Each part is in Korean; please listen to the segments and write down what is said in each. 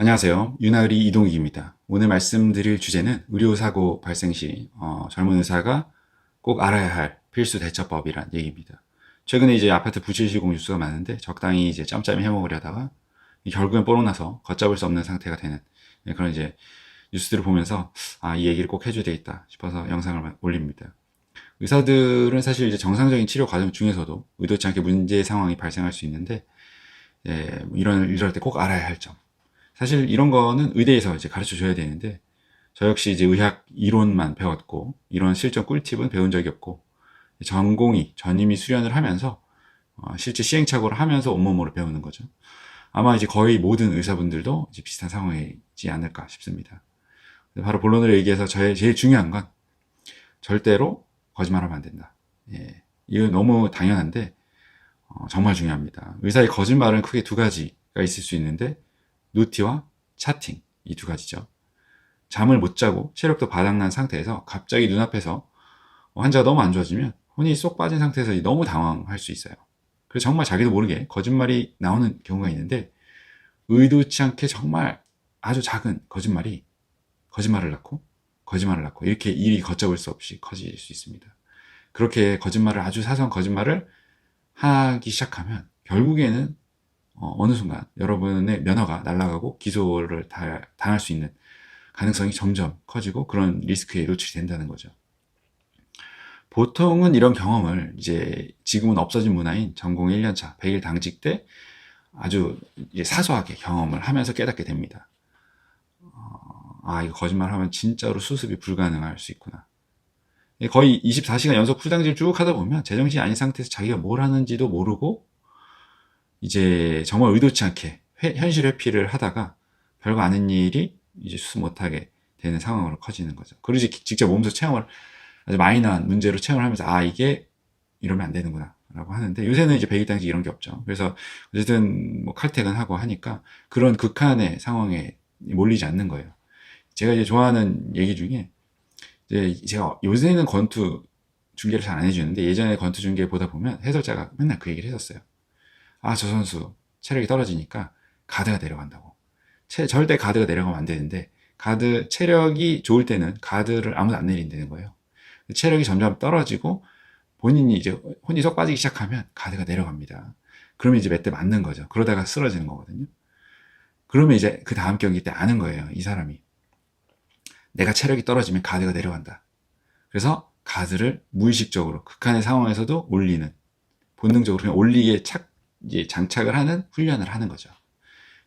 안녕하세요. 윤하을이 이동익입니다. 오늘 말씀드릴 주제는 의료사고 발생 시 어, 젊은 의사가 꼭 알아야 할 필수 대처법이란 얘기입니다. 최근에 이제 아파트 부실 시공 뉴스가 많은데 적당히 이제 짬짬이 해먹으려다가 결국엔 뽀록 나서 걷잡을 수 없는 상태가 되는 네, 그런 이제 뉴스들을 보면서 아, 이 얘기를 꼭 해줘야 되겠다 싶어서 영상을 올립니다. 의사들은 사실 이제 정상적인 치료 과정 중에서도 의도치 않게 문제 상황이 발생할 수 있는데 예, 이런 이럴 때 꼭 알아야 할 점. 사실 이런 거는 의대에서 이제 가르쳐 줘야 되는데 저 역시 이제 의학 이론만 배웠고 이런 실전 꿀팁은 배운 적이 없고 전공이 전임이 수련을 하면서 어, 실제 시행착오를 하면서 온몸으로 배우는 거죠. 아마 이제 거의 모든 의사분들도 이제 비슷한 상황이지 않을까 싶습니다. 바로 본론을 얘기해서 저의 제일 중요한 건 절대로 거짓말하면 안 된다. 예, 이거 너무 당연한데 어, 정말 중요합니다. 의사의 거짓말은 크게 두 가지가 있을 수 있는데 노티와 차팅 이 두 가지죠. 잠을 못 자고 체력도 바닥난 상태에서 갑자기 눈앞에서 환자가 너무 안 좋아지면 혼이 쏙 빠진 상태에서 너무 당황할 수 있어요. 그래서 정말 자기도 모르게 거짓말이 나오는 경우가 있는데 의도치 않게 정말 아주 작은 거짓말이 거짓말을 낳고 거짓말을 낳고 이렇게 일이 걷잡을 수 없이 커질 수 있습니다. 그렇게 거짓말을 아주 사소한 거짓말을 하기 시작하면 결국에는 어, 느 순간 여러분의 면허가 날아가고 기소를 다, 당할 수 있는 가능성이 점점 커지고 그런 리스크에 노출이 된다는 거죠. 보통은 이런 경험을 이제 지금은 없어진 문화인 전공 1년차 100일 당직 때 아주 사소하게 경험을 하면서 깨닫게 됩니다. 어, 아, 이거 거짓말 하면 진짜로 수습이 불가능할 수 있구나. 거의 24시간 연속 풀당질 쭉 하다 보면 제정신이 아닌 상태에서 자기가 뭘 하는지도 모르고 이제 정말 의도치 않게 회, 현실 회피를 하다가 별거 아닌 일이 이제 수습 못하게 되는 상황으로 커지는 거죠. 이제 직접 몸소 체험을 아주 마이너한 문제로 체험을 하면서 아 이게 이러면 안 되는구나 라고 하는데 요새는 이제 백일당직 이런 게 없죠. 그래서 어쨌든 뭐 칼퇴근하고 하니까 그런 극한의 상황에 몰리지 않는 거예요. 제가 이제 좋아하는 얘기 중에 이제 제가 요새는 권투 중계를 잘 안 해주는데 예전에 권투 중계 보다 보면 해설자가 맨날 그 얘기를 했었어요. 아, 저 선수 체력이 떨어지니까 가드가 내려간다고. 체, 절대 가드가 내려가면 안 되는데 가드 체력이 좋을 때는 가드를 아무도 안 내린다는 거예요. 체력이 점점 떨어지고 본인이 이제 혼이 쏙 빠지기 시작하면 가드가 내려갑니다. 그러면 이제 몇 대 맞는 거죠. 그러다가 쓰러지는 거거든요. 그러면 이제 그 다음 경기 때 아는 거예요. 이 사람이. 내가 체력이 떨어지면 가드가 내려간다. 그래서 가드를 무의식적으로 극한의 상황에서도 올리는 본능적으로 그냥 올리기에 착 이제 장착을 하는 훈련을 하는 거죠.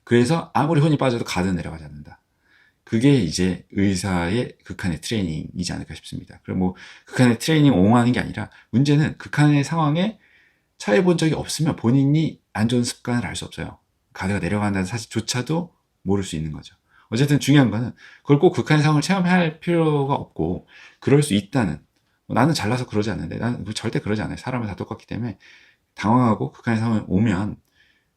그래서 아무리 혼이 빠져도 가드 내려가지 않는다. 그게 이제 의사의 극한의 트레이닝이지 않을까 싶습니다. 그리고 뭐 극한의 트레이닝 옹호하는 게 아니라 문제는 극한의 상황에 처해 본 적이 없으면 본인이 안 좋은 습관을 알 수 없어요. 가드가 내려간다는 사실조차도 모를 수 있는 거죠. 어쨌든 중요한 거는 그걸 꼭 극한의 상황을 체험할 필요가 없고 그럴 수 있다는 뭐 나는 잘나서 그러지 않는데 나는 절대 그러지 않아요. 사람은 다 똑같기 때문에 당황하고 극한의 상황에 오면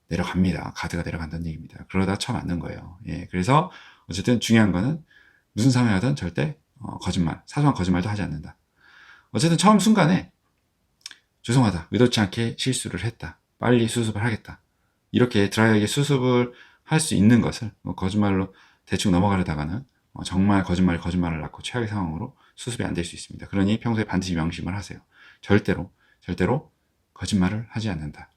내려갑니다. 가드가 내려간다는 얘기입니다. 그러다 처음 맞는 거예요. 예, 그래서 어쨌든 중요한 거는 무슨 상황이 하든 절대 어, 거짓말, 사소한 거짓말도 하지 않는다. 어쨌든 처음 순간에 죄송하다, 의도치 않게 실수를 했다, 빨리 수습을 하겠다. 이렇게 드라이하게 수습을 할 수 있는 것을 뭐 거짓말로 대충 넘어가려다가는 어, 정말 거짓말 거짓말을 낳고 최악의 상황으로 수습이 안 될 수 있습니다. 그러니 평소에 반드시 명심을 하세요. 절대로 절대로 거짓말을 하지 않는다.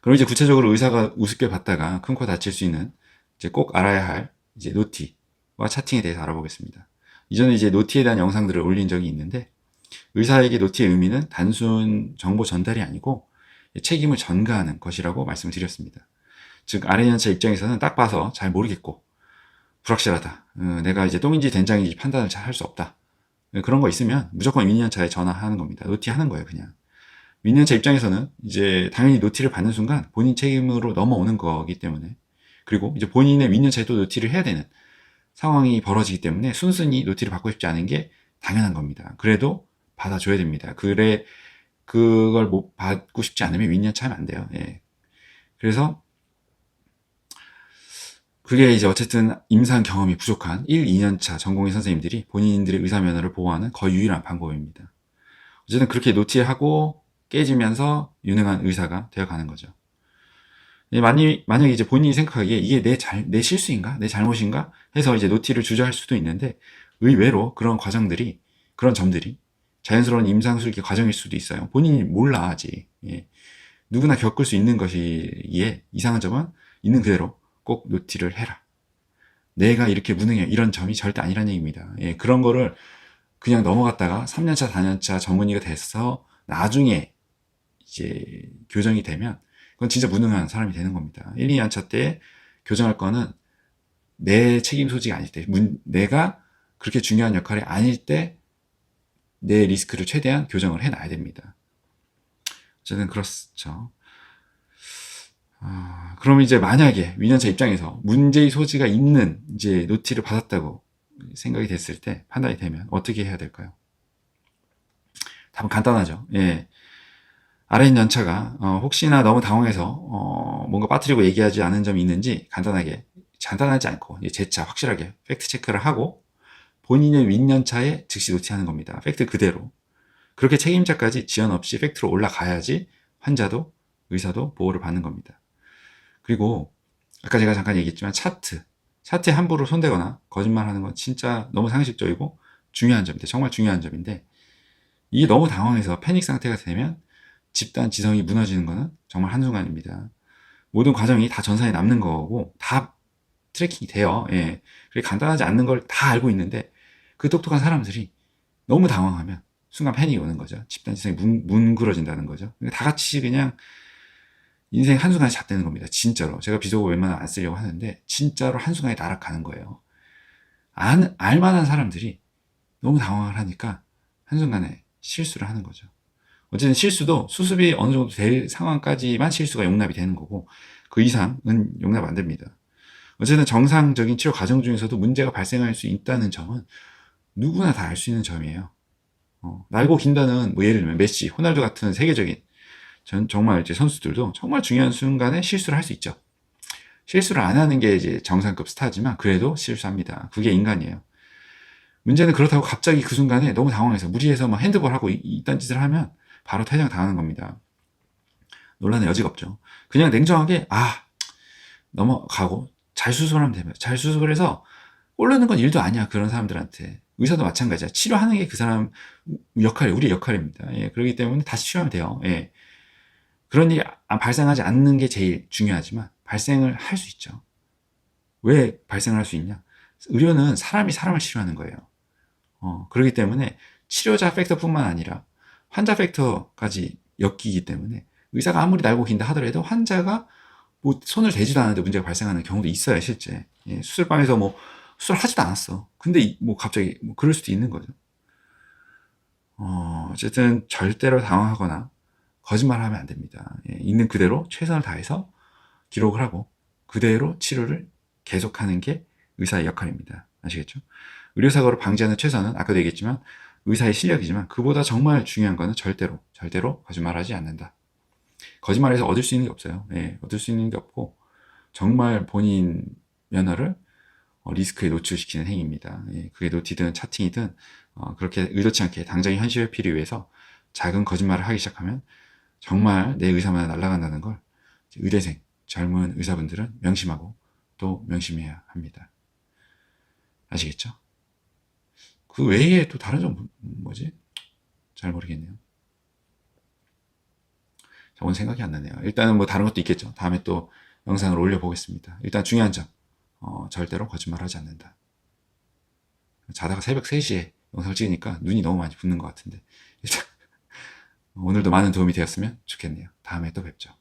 그럼 이제 구체적으로 의사가 우습게 봤다가 큰 코 다칠 수 있는 이제 꼭 알아야 할 이제 노티와 차팅에 대해서 알아보겠습니다. 이전에 이제 노티에 대한 영상들을 올린 적이 있는데 의사에게 노티의 의미는 단순 정보 전달이 아니고 책임을 전가하는 것이라고 말씀을 드렸습니다. 즉 아래연차 입장에서는 딱 봐서 잘 모르겠고 불확실하다. 어, 내가 이제 똥인지 된장인지 판단을 잘 할 수 없다. 그런 거 있으면 무조건 윈년차에 전화하는 겁니다. 노티하는 거예요, 그냥. 윈년차 입장에서는 이제 당연히 노티를 받는 순간 본인 책임으로 넘어오는 거기 때문에 그리고 이제 본인의 또 노티를 해야 되는 상황이 벌어지기 때문에 순순히 노티를 받고 싶지 않은 게 당연한 겁니다. 그래도 받아줘야 됩니다. 그래 그걸 못 받고 싶지 않으면 윈년차 하면 안 돼요. 예. 그래서 그게 이제 어쨌든 임상 경험이 부족한 1, 2년 차 전공의 선생님들이 본인들의 의사 면허를 보호하는 거의 유일한 방법입니다. 어쨌든 그렇게 노티하고 깨지면서 유능한 의사가 되어가는 거죠. 예, 만약, 이제 본인이 생각하기에 이게 내 잘, 내 실수인가? 내 잘못인가? 해서 이제 노티를 주저할 수도 있는데 의외로 그런 과정들이, 그런 점들이 자연스러운 임상술기 과정일 수도 있어요. 본인이 몰라, 아직. 예. 누구나 겪을 수 있는 것이기에 이상한 점은 있는 그대로 꼭 노티를 해라. 내가 이렇게 무능해. 이런 점이 절대 아니라는 얘기입니다. 예, 그런 거를 그냥 넘어갔다가 3년차, 4년차 전문의가 돼서 나중에 이제 교정이 되면 그건 진짜 무능한 사람이 되는 겁니다. 1, 2년차 때 교정할 거는 내 책임 소지가 아닐 때, 문, 내가 그렇게 중요한 역할이 아닐 때 내 리스크를 최대한 교정을 해놔야 됩니다. 어쨌든 그렇죠. 아, 그럼 이제 만약에 위년차 입장에서 문제의 소지가 있는 이제 노티를 받았다고 생각이 됐을 때 판단이 되면 어떻게 해야 될까요? 답은 간단하죠. 예. 있는 연차가 어, 혹시나 너무 당황해서 어, 뭔가 빠뜨리고 얘기하지 않은 점이 있는지 간단하게 간단하지 않고 재차 확실하게 팩트 체크를 하고 본인의 윗연차에 즉시 노티하는 겁니다. 팩트 그대로 그렇게 책임자까지 지연 없이 팩트로 올라가야지 환자도 의사도 보호를 받는 겁니다. 그리고 아까 제가 잠깐 얘기했지만 차트 차트에 함부로 손대거나 거짓말하는 건 진짜 너무 상식적이고 중요한 점인데 정말 중요한 점인데 이게 너무 당황해서 패닉 상태가 되면 집단 지성이 무너지는 것은 정말 한순간입니다. 모든 과정이 다 전산에 남는 거고 다 트래킹이 돼요. 예. 그게 간단하지 않는 걸 다 알고 있는데 그 똑똑한 사람들이 너무 당황하면 순간 패닉이 오는 거죠. 집단 지성이 문, 뭉그러진다는 거죠. 다 같이 그냥 인생 한순간에 잣대는 겁니다. 진짜로. 제가 비속어 웬만하면 안 쓰려고 하는데 진짜로 한순간에 날아가는 거예요. 안, 알만한 사람들이 너무 당황을 하니까 한순간에 실수를 하는 거죠. 어쨌든 실수도 수습이 어느 정도 될 상황까지만 실수가 용납이 되는 거고 그 이상은 용납 안 됩니다. 어쨌든 정상적인 치료 과정 중에서도 문제가 발생할 수 있다는 점은 누구나 다 알 수 있는 점이에요. 어, 날고 긴다는 뭐 예를 들면 메시, 호날두 같은 세계적인 전 정말 이제 선수들도 정말 중요한 순간에 실수를 할 수 있죠. 실수를 안 하는 게 이제 정상급 스타지만 그래도 실수합니다. 그게 인간이에요. 문제는 그렇다고 갑자기 그 순간에 너무 당황해서 무리해서 막 핸드볼 하고 이딴 짓을 하면 바로 퇴장 당하는 겁니다. 논란의 여지가 없죠. 그냥 냉정하게 아 넘어가고 잘 수습하면 되면 잘 수습을 해서 올르는 건 일도 아니야 그런 사람들한테 의사도 마찬가지야 치료하는 게 그 사람 역할 우리 역할입니다. 예, 그렇기 때문에 다시 치료하면 돼요. 예. 그런 일이 발생하지 않는 게 제일 중요하지만 발생을 할 수 있죠. 왜 발생을 할수 있냐? 의료는 사람이 사람을 치료하는 거예요. 어, 그렇기 때문에 치료자 팩터뿐만 아니라 환자 팩터까지 엮이기 때문에 의사가 아무리 날고 긴다 하더라도 환자가 뭐 손을 대지도 않는데 문제가 발생하는 경우도 있어요, 실제. 예, 수술방에서 뭐 수술 하지도 않았어. 근데 뭐 갑자기 뭐 그럴 수도 있는 거죠. 어, 어쨌든 절대로 당황하거나 거짓말하면 안 됩니다. 예, 있는 그대로 최선을 다해서 기록을 하고 그대로 치료를 계속하는 게 의사의 역할입니다. 아시겠죠? 의료사고를 방지하는 최선은 아까도 얘기했지만 의사의 실력이지만 그보다 정말 중요한 거는 절대로 절대로 거짓말하지 않는다. 거짓말해서 얻을 수 있는 게 없어요. 예, 얻을 수 있는 게 없고 정말 본인 면허를 어, 리스크에 노출시키는 행위입니다. 예, 그게 노티든 차팅이든 어, 그렇게 의도치 않게 당장의 현실 회피를 위해서 작은 거짓말을 하기 시작하면 정말 내 의사만 날아간다는 걸 의대생, 젊은 의사분들은 명심하고 또 명심해야 합니다. 아시겠죠? 그 외에 또 다른 점 뭐지? 잘 모르겠네요. 저건 생각이 안 나네요. 일단은 뭐 다른 것도 있겠죠. 다음에 또 영상을 올려보겠습니다. 일단 중요한 점, 어, 절대로 거짓말하지 않는다. 자다가 새벽 3시에 영상을 찍으니까 눈이 너무 많이 붓는 것 같은데 일단 오늘도 많은 도움이 되었으면 좋겠네요. 다음에 또 뵙죠.